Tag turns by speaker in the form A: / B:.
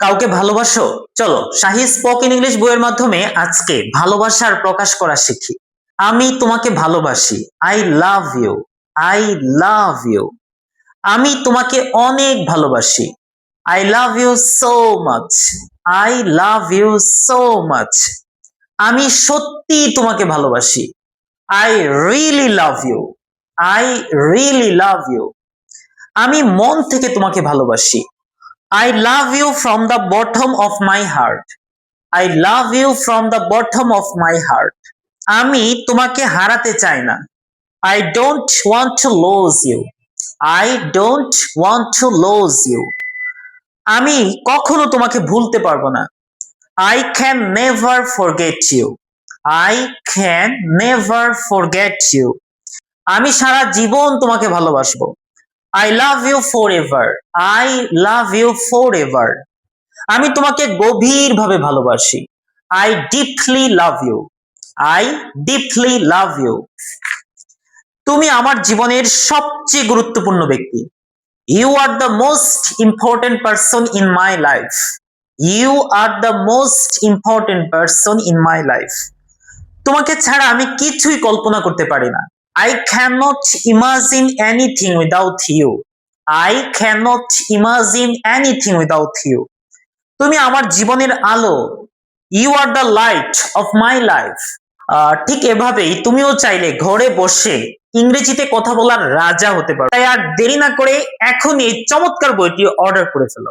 A: কাউকে ভালোবাসো? চলো, শাহি স্পোকেন ইংলিশ বইয়ের মাধ্যমে আজকে ভালোবাসার প্রকাশ করা শিখি। আমি তোমাকে ভালোবাসি। I love you I love you আমি তোমাকে অনেক ভালোবাসি। I love you so much I love you so much আমি সত্যি তোমাকে ভালোবাসি। I really love you I really love you আমি মন থেকে তোমাকে ভালোবাসি। I love you from the bottom of my heart I love you from the bottom of my heart আমি তোমাকে হারাতে চাই না। I don't want to lose you I don't want to lose you আমি কখনো তোমাকে ভুলতে পারব না। I can never forget you I can never forget you আমি সারা জীবন তোমাকে ভালোবাসবো। I love you forever I love you forever আমি তোমাকে গভীরভাবে ভালোবাসি। I deeply love you I deeply love you তুমি আমার জীবনের সবচেয়ে গুরুত্বপূর্ণ ব্যক্তি। You are the most important person in my life you are the most important person in my life তোমাকে ছাড়া আমি কিছুই কল্পনা করতে পারি না। I can't imagine anything without you I can't imagine anything without you তুমি আমার জীবনের আলো you are the light of my life ঠিক এভাবেই তুমিও চাইলে ঘরে বসে ইংরেজিতে কথা বলার রাজা হতে পারো। তাই আর দেরি না করে এখনই এই চমৎকার বইটি অর্ডার করে ফেলো।